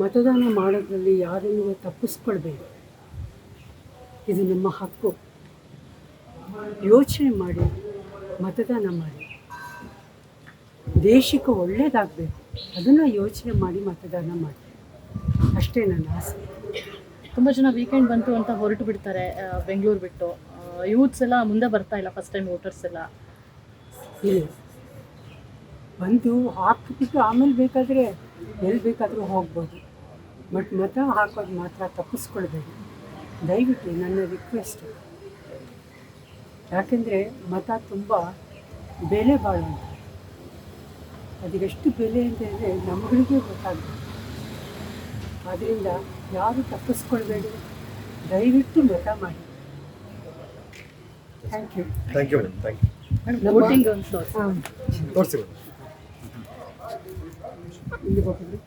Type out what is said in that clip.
ಮತದಾನ ಮಾಡೋದ್ರಲ್ಲಿ ಯಾರನ್ನೂ ತಪ್ಪಿಸ್ಕೊಳ್ಬೇಕು. ಇದು ನಮ್ಮ ಹಕ್ಕು. ಯೋಚನೆ ಮಾಡಿ ಮತದಾನ ಮಾಡಿ. ದೇಶಕ್ಕೆ ಒಳ್ಳೇದಾಗಬೇಕು. ಅದನ್ನು ಯೋಚನೆ ಮಾಡಿ ಮತದಾನ ಮಾಡಿ. ಅಷ್ಟೇ ನನ್ನ ಆಸೆ. ತುಂಬ ಜನ ವೀಕೆಂಡ್ ಬಂತು ಅಂತ ಹೊರಟು ಬಿಡ್ತಾರೆ ಬೆಂಗಳೂರು ಬಿಟ್ಟು. ಯೂತ್ಸ್ ಎಲ್ಲ ಮುಂದೆ ಬರ್ತಾ ಇಲ್ಲ ಫಸ್ಟ್ ಟೈಮ್ ವೋಟರ್ಸ್ ಎಲ್ಲ. ಇಲ್ಲ. ಬಂದು ಹಾಕ್ಬಿಟ್ಟು ಆಮೇಲೆ ಬೇಕಾದರೆ ಎಲ್ಲಿ ಬೇಕಾದರೂ ಹೋಗ್ಬೋದು. ಬಟ್ ಮತ ಹಾಕೋದು ಮಾತ್ರ ತಪ್ಪಿಸ್ಕೊಳ್ಬೇಡಿ. ದಯವಿಟ್ಟು ನನ್ನ ರಿಕ್ವೆಸ್ಟ್ ಯಾಕೆಂದರೆ ಮತ ತುಂಬ ಬೆಲೆ ಬಾಳುವಂಥ ಅದಕ್ಕೆಷ್ಟು ಬೆಲೆ ಅಂತ ಹೇಳಿದ್ರೆ ನಮ್ಮಗಳಿಗೆ ಗೊತ್ತಾಗಬೇಕು ಆದ್ದರಿಂದ ಯಾರು ತಪ್ಪಿಸ್ಕೊಳ್ಬೇಡಿ. ದಯವಿಟ್ಟು ಮತ ಮಾಡಿ. Thank you thank you madam thank you voting ಒಂದು ತೋರಿಸಿ ಹಾಂ. ತೋರಿಸಿ ಇಲ್ಲಿ ಹೋಗಿದ್ರಿ